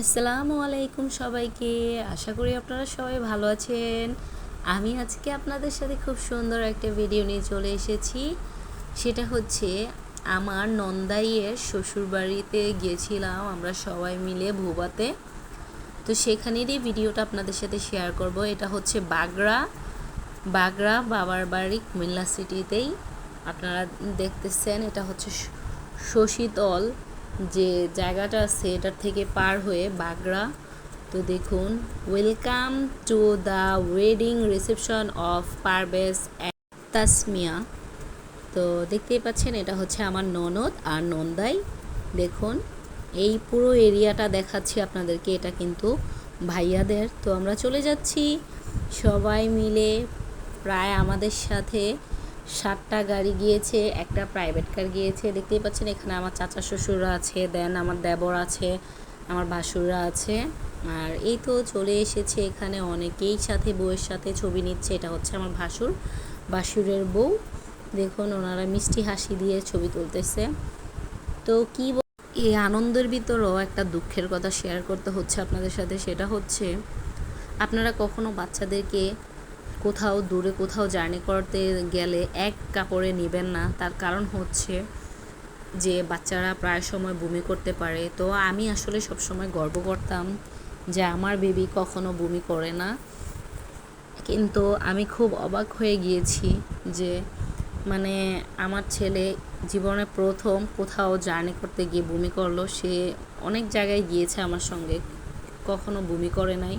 আসসালামু আলাইকুম সবাইকে। আশা করি আপনারা সবাই ভালো আছেন। আমি আজকে আপনাদের সাথে খুব সুন্দর একটা ভিডিও নিয়ে চলে এসেছি। সেটা হচ্ছে আমার নন্দাইয়ের শ্বশুরবাড়িতে গিয়েছিলাম আমরা সবাই মিলে ভুবাতে। তো সেখানেরই ভিডিওটা আপনাদের সাথে শেয়ার করব। এটা হচ্ছে বাগড়া। বাগড়া বাবার বাড়ি কুমিল্লা সিটিতেই আপনারা দেখতেছেন, এটা হচ্ছে শশীতল। যে জায়গাটা আছে এটার থেকে পার হয়ে বাগড়া, তো দেখুন welcome to the wedding reception of Parvez Tasmiya তো দেখতেই পাচ্ছেন, এটা হচ্ছে আমার ননদ আর নন্দাই। দেখুন, এই পুরো এরিয়াটা দেখাচ্ছি আপনাদেরকে, এটা কিন্তু ভাইয়াদের। তো আমরা চলে যাচ্ছি। সবাই মিলে প্রায় আমাদের সাথে সাতটা গাড়ি গিয়েছে, একটা প্রাইভেট কার গিয়েছে। দেখতেই পাচ্ছেন, এখানে আমার চাচা শ্বশুররা আছে দেন আমার দেবর আছে, আমার ভাসুররা আছে। আর এই তো চলে এসেছে এখানে অনেকেই সাথে, বউয়ের সাথে ছবি নিচ্ছে। এটা হচ্ছে আমার ভাসুর, ভাসুরের বউ। দেখুন, ওনারা মিষ্টি হাসি দিয়ে ছবি তুলতেছে। তো কি এই আনন্দের ভিতরেও একটা দুঃখের কথা শেয়ার করতে হচ্ছে আপনাদের সাথে, সেটা হচ্ছে, আপনারা কখনো বাচ্চাদেরকে কোথাও দূরে কোথাও জার্নি করতে গেলে এক কাপড়ে নেবেন না। তার কারণ হচ্ছে যে বাচ্চারা প্রায় সময় বমি করতে পারে। তো আমি আসলে সবসময় গর্ব করতাম যে আমার বেবি কখনো বমি করে না। কিন্তু আমি খুব অবাক হয়ে গিয়েছি যে মানে আমার ছেলে জীবনে প্রথম কোথাও জার্নি করতে গিয়ে বমি করল। সে অনেক জায়গায় গিয়েছে আমার সঙ্গে। কখনো বমি করে নাই।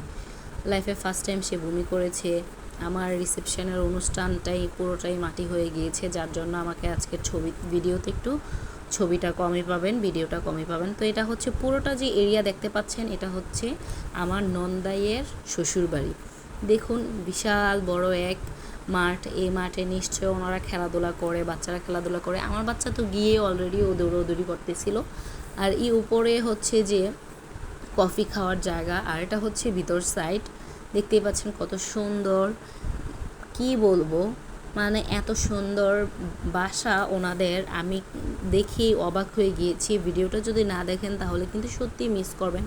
লাইফে ফার্স্ট টাইম সে বমি করেছে। আমার রিসেপশনের অনুষ্ঠানটাই পুরোটাই মাটি হয়ে গিয়েছে, যার জন্য আমাকে আজকের ছবি, ভিডিওতে একটু ছবিটা কমই পাবেন, ভিডিওটা কমই পাবেন। তো এটা হচ্ছে পুরোটা যে এরিয়া দেখতে পাচ্ছেন, এটা হচ্ছে আমার নন্দাইয়ের শ্বশুরবাড়ি। দেখুন, বিশাল বড় এক মাঠ, এই মাঠে নিশ্চয় ওনারা খেলাধুলা করে, বাচ্চারা খেলাধুলা করে। আমার বাচ্চা তো গিয়ে অলরেডি ও দৌড়দৌড়ি করতেছিল। আর এই উপরে হচ্ছে যে কফি খাওয়ার জায়গা, আর এটা হচ্ছে ভিতর সাইড দেখতেই পাচ্ছেন কত সুন্দর। কি বলব? মানে এত সুন্দর বাসা ওনাদের। আমি দেখি অবাক হয়ে গিয়েছি। ভিডিওটা যদি না দেখেন তাহলে কিন্তু সত্যি মিস করবেন।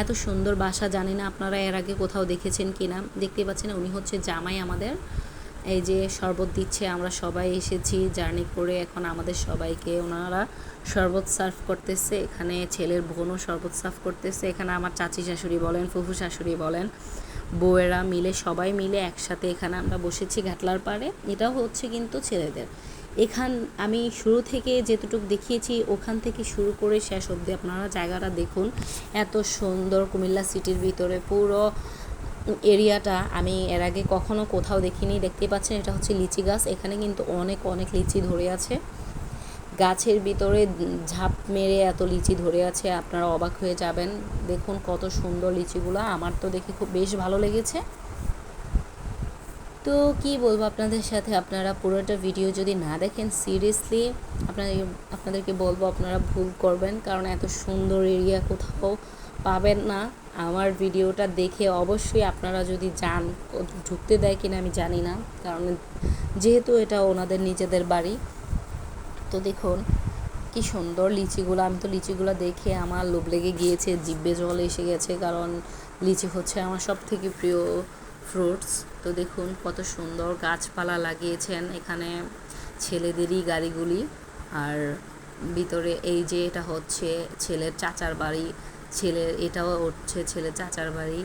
এত সুন্দর বাসা, জানি না আপনারা এর আগে কোথাও দেখেছেন কি না দেখতে পাচ্ছেন উনি হচ্ছে জামাই আমাদের। এই যে শরবত দিচ্ছে, আমরা সবাই এসেছি জার্নি করে। এখন আমাদের সবাইকে ওনারা শরবত সার্ভ করতেছে। এখানে ছেলের বোনও শরবত সার্ভ করতেছে। এখানে আমার চাচি শাশুড়ি বলেন, ফুফু শাশুড়ি বলেন। বউয়েরা মিলে, সবাই মিলে একসাথে এখানে আমরা বসেছি ঘাটলার পাড়ে। এটাও হচ্ছে কিন্তু ছেলেদের। এখান, আমি শুরু থেকে যেতটুকু দেখিয়েছি, ওখান থেকে শুরু করে শেষ অবধি আপনারা জায়গাটা দেখুন। এত সুন্দর কুমিল্লা সিটির ভিতরে পুরো এরিয়াটা, আমি এর আগে কখনো কোথাও দেখিনি। দেখতেই পাচ্ছেন, এটা হচ্ছে লিচি গাছ। এখানে কিন্তু অনেক অনেক লিচি ধরে আছে। গাছের ভিতরে ঝাঁপ মেরে এত লিচি ধরে আছে, আপনারা অবাক হয়ে যাবেন। দেখুন কত সুন্দর লিচিগুলো, আমার তো দেখে খুব বেশ ভালো লেগেছে। তো কি বলব আপনাদের সাথে, আপনারা পুরোটা ভিডিও যদি না দেখেন সিরিয়াসলি আপনাদের আপনাদেরকে বলব আপনারা ভুল করবেন, কারণ এত সুন্দর এরিয়া কোথাও পাবেন না। আমার ভিডিওটা দেখে অবশ্যই আপনারা যদি যান ঢুকতে দেয় কিনা আমি জানি না, কারণ যেহেতু এটা ওনাদের নিজেদের বাড়ি তো দেখুন, কি সুন্দর লিচিগুলো। আমি তো লিচিগুলো দেখে আমার লোভ লেগে গিয়েছে, জিব্বে জল এসে গেছে, কারণ লিচি হচ্ছে আমার সব থেকে প্রিয় ফ্রুটস তো দেখুন, কত সুন্দর গাছপালা লাগিয়েছেন এখানে ছেলেদেরই গাড়িগুলি। আর ভিতরে এই যে এটা হচ্ছে ছেলের চাচার বাড়ি ছেলের এটাও হচ্ছে ছেলের চাচার বাড়ি,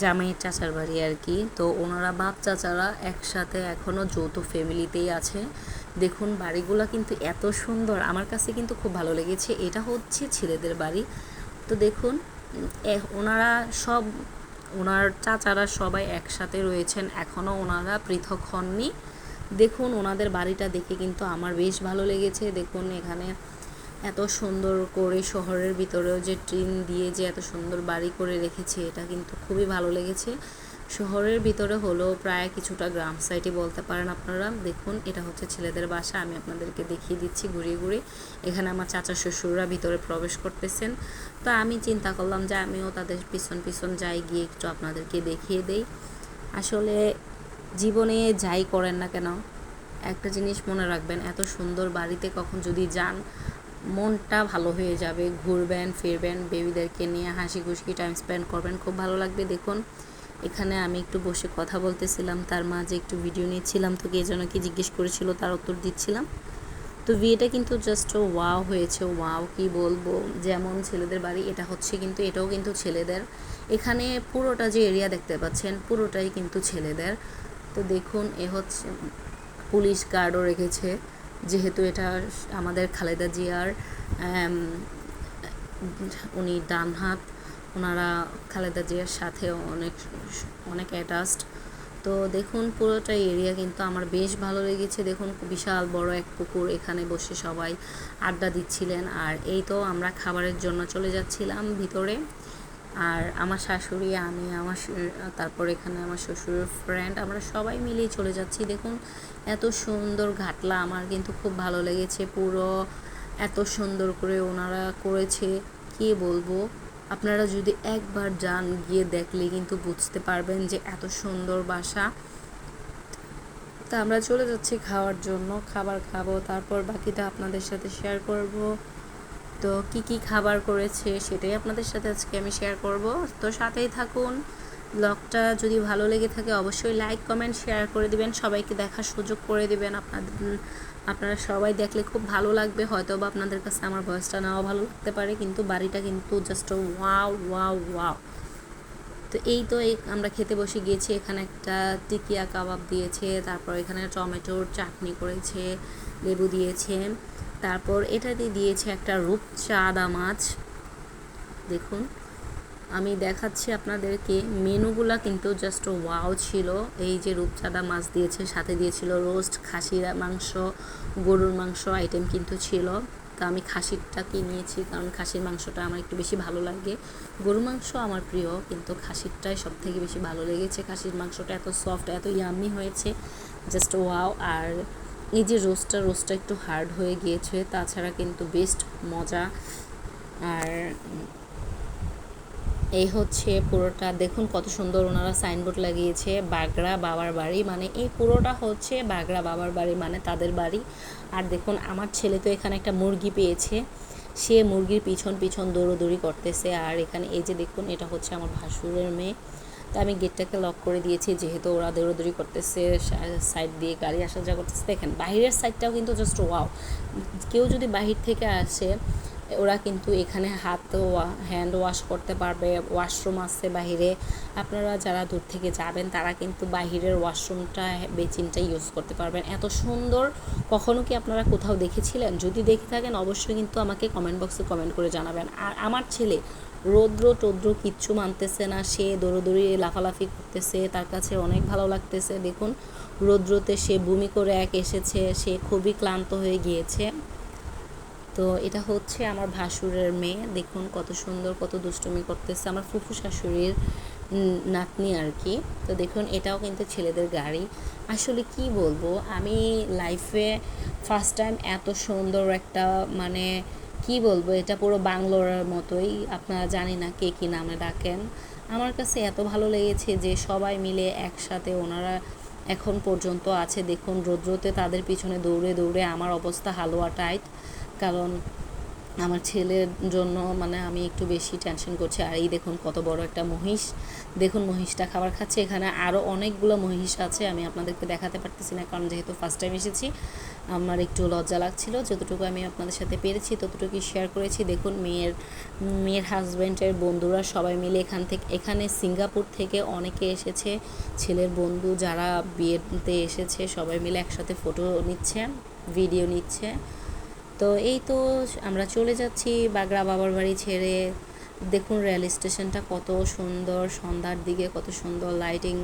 জামাইয়ের চাচার বাড়ি আর কি। তো ওনারা বাপ চাচারা একসাথে এখনও যৌথ ফ্যামিলিতেই আছে। দেখুন, বাড়িগুলো কিন্তু এত সুন্দর। আমার কাছে কিন্তু খুব ভালো লেগেছে। এটা হচ্ছে ছেলেদের বাড়ি। তো দেখুন ওনারা সব, ওনার চাচারা সবাই একসাথে রয়েছেন। এখনও ওনারা পৃথক হননি। দেখুন, ওনাদের বাড়িটা দেখে কিন্তু আমার বেশ ভালো লেগেছে। দেখুন, এখানে এত সুন্দর করে শহরের ভিতরেও যে ট্রেন দিয়ে যে এত সুন্দর বাড়ি করে রেখেছে, এটা কিন্তু খুবই ভালো লেগেছে। শহরের ভিতরে হলো প্রায় কিছুটা গ্রাম সাইডে বলতে পারেন আপনারা। দেখুন, এটা হচ্ছে ছেলেদের বাসা, আমি আপনাদেরকে দেখিয়ে দিচ্ছি ঘুরিয়ে ঘুরিয়ে। এখানে আমার চাচা শ্বশুররা ভিতরে প্রবেশ করতেছেন। তো আমি চিন্তা করলাম যে আমিও তাদের পিছন পিছন যাই, গিয়ে একটু আপনাদেরকে দেখিয়ে দেই। আসলে জীবনে যাই করেন না কেন, একটা জিনিস মনে রাখবেন, এত সুন্দর বাড়িতে কখন যদি যান, মনটা ভালো হয়ে যাবে। ঘুরবেন, ফিরবেন বেবিদেরকে নিয়ে হাসি খুশি টাইম স্পেন্ড করবেন, খুব ভালো লাগবে। দেখুন এখানে আমি একটু বসে কথা বলতেছিলাম, তার মাঝে একটু ভিডিও নিচ্ছিলাম তো কে যেন কি জিজ্ঞেস করেছিল তার উত্তর দিচ্ছিলাম। তো বিয়েটা কিন্তু জাস্ট ওয়াও হয়েছে ওয়াও কি বলব, যেমন ছেলেদের বাড়ি, এটা হচ্ছে কিন্তু, এটাও কিন্তু ছেলেদের। এখানে পুরোটা যে এরিয়া দেখতে পাচ্ছেন, পুরোটাই কিন্তু ছেলেদের। তো দেখুন, এ হচ্ছে, পুলিশ গার্ডও রেখেছে, যেহেতু এটা আমাদের খালেদা জিয়ার উনি ডান হাত ওনারা খালেদা জিয়ার সাথে অনেক অনেক অ্যাটাচড তো দেখুন, পুরোটা এরিয়া কিন্তু আমার বেশ ভালো লেগেছে। দেখুন, বিশাল বড় এক পুকুর এখানে বসে সবাই আড্ডা দিচ্ছিলেন। আর এই তো আমরা খাবারের জন্য চলে যাচ্ছিলাম ভিতরে। আর আমার শাশুড়ি, আমি, আমার তারপর এখানে আমার শ্বশুরের ফ্রেন্ড আমরা সবাই মিলেই চলে যাচ্ছি। দেখুন, এত সুন্দর ঘাটলা। আমার কিন্তু খুব ভালো লেগেছে। পুরো এত সুন্দর করে ওনারা করেছে। কি বলব? আপনারা যদি একবার যান, গিয়ে দেখলে কিন্তু বুঝতে পারবেন যে এত সুন্দর বাসা। তা আমরা চলে যাচ্ছি খাওয়ার জন্য, খাবার খাব, তারপর বাকিটা আপনাদের সাথে শেয়ার করব। তো কি কি খাবার করেছে সেটাই আপনাদের সাথে আজকে আমি শেয়ার করব। তো সাথেই থাকুন। ব্লগটা যদি ভালো লেগে থাকে অবশ্যই লাইক, কমেন্ট, শেয়ার করে দিবেন। সবাইকে দেখার সুযোগ করে দিবেন। আপনাদের, আপনারা সবাই দেখলে খুব ভালো লাগবে। হয়তো বা আপনাদের কাছে আমার ভয়েসটা নাও ভালো লাগতে পারে, কিন্তু বাড়িটা কিন্তু জাস্ট ওয়াও ওয়াও ওয়াও তো এই তো এই আমরা খেতে বসে গিয়েছি। এখানে একটা টিকিয়া কাবাব দিয়েছে, তারপর এখানে টমেটোর চাটনি করেছে, লেবু দিয়েছে। তারপর এটাতে দিয়েছে একটা রূপচাঁদা মাছ। দেখুন। আমি দেখাচ্ছি আপনাদেরকে মেনুগুলা কিন্তু জাস্ট ওয়াও ছিল। এই যে রূপচাঁদা মাছ দিয়েছে, সাথে দিয়েছিল রোস্ট খাসির মাংস, গরুর মাংস আইটেম কিন্তু ছিল। তো আমি খাসিরটাকে নিয়েছি? কারণ খাসির মাংসটা আমার একটু বেশি ভালো লাগে। গরুর মাংস আমার প্রিয়, কিন্তু খাসিরটাই সব থেকে বেশি ভালো লেগেছে। খাসির মাংসটা এত সফট এত ইয়ামি হয়েছে। জাস্ট ওয়াও আর এই যে রোস্টটা রোস্টটা একটু হার্ড হয়ে গিয়েছে, তাছাড়া কিন্তু বেস্ট মজা। আর এই হচ্ছে পুরোটা, দেখুন কত সুন্দর ওনারা সাইনবোর্ড লাগিয়েছে, বাগড়া বাবার বাড়ি মানে এই পুরোটা হচ্ছে বাগড়া বাবার বাড়ি মানে তাদের বাড়ি। আর দেখুন, আমার ছেলে তো এখানে একটা মুরগি পেয়েছে, সে মুরগির পিছন পিছন দৌড়োদৌড়ি করতেছে। আর এখানে এই যে দেখুন, এটা হচ্ছে আমার ভাসুরের মেয়ে। তা আমি গেটটাকে লক করে দিয়েছি, যেহেতু ওরা দৌড়োদৌড়ি করতেছে সাইড দিয়ে গাড়ি আসা যাওয়া করতেছে। দেখেন, বাইরের সাইডটাও কিন্তু জাস্ট ওয়াও কেউ যদি বাহির থেকে আসে ওরা কিন্তু এখানে হাত হ্যান্ড ওয়াশ করতে পারবে ওয়াশরুম আছে বাহিরে। আপনারা যারা দূর থেকে যাবেন, তারা কিন্তু বাহিরের ওয়াশরুমটা বেচিনটা ইউজ করতে পারবেন। এত সুন্দর, কখনো কি আপনারা কোথাও দেখেছিলেন? যদি দেখে থাকেন, অবশ্যই কিন্তু আমাকে কমেন্ট বক্সে কমেন্ট করে জানাবেন। আর আমার ছেলে রৌদ্র টৌদ্র কিচ্ছু মানতেছে না, সে দৌড়োদৌড়ি, লাফালাফি করতেছে, তার কাছে অনেক ভালো লাগতেছে। দেখুন, রৌদ্রতে সে বমি করে এক এসেছে, সে খুবই ক্লান্ত হয়ে গিয়েছে। তো এটা হচ্ছে আমার ভাসুরের মেয়ে। দেখুন কত সুন্দর, কত দুষ্টুমি করতেছে আমার ফুফু শাশুড়ির নাতনি আর কি। তো দেখুন, এটাও কিন্তু ছেলেদের গাড়ি। আসলে কি বলব, আমি লাইফে ফার্স্ট টাইম এত সুন্দর একটা মানে কি বলব, এটা পুরো বাংলোর মতোই। আপনারা জানি না কে কী নামে ডাকেন। আমার কাছে এত ভালো লেগেছে যে সবাই মিলে একসাথে ওনারা এখন পর্যন্ত আছে। দেখুন, রৌদ্রতে তাদের পিছনে দৌড়ে দৌড়ে আমার অবস্থা হালুয়া টাইট কারণ আমার ছেলের জন্য মানে আমি একটু বেশি টেনশন করছি। আর এই দেখুন কত বড় একটা মহিষ। দেখুন মহিষটা খাবার খাচ্ছে। এখানে আরও অনেকগুলো মহিষ আছে। আমি আপনাদেরকে দেখাতে পারতেছি না কারণ যেহেতু ফার্স্ট টাইম এসেছি, আমার একটু লজ্জা লাগছিল। যতটুকু আমি আপনাদের সাথে পেরেছি, ততটুকুই শেয়ার করেছি। দেখুন মেয়ের মেয়ের হাজব্যান্ডের বন্ধুরা সবাই মিলে এখান থেকে, এখানে সিঙ্গাপুর থেকে অনেকে এসেছে। ছেলের বন্ধু যারা বিয়েতে এসেছে, সবাই মিলে একসাথে ফটো নিচ্ছে ভিডিও নিচ্ছে। তো এই তো আমরা চলে যাচ্ছি বাগড়া বাবার বাড়ি ছেড়ে। দেখুন রেল স্টেশনটা কত সুন্দর, সন্ধ্যার দিকে কত সুন্দর লাইটিং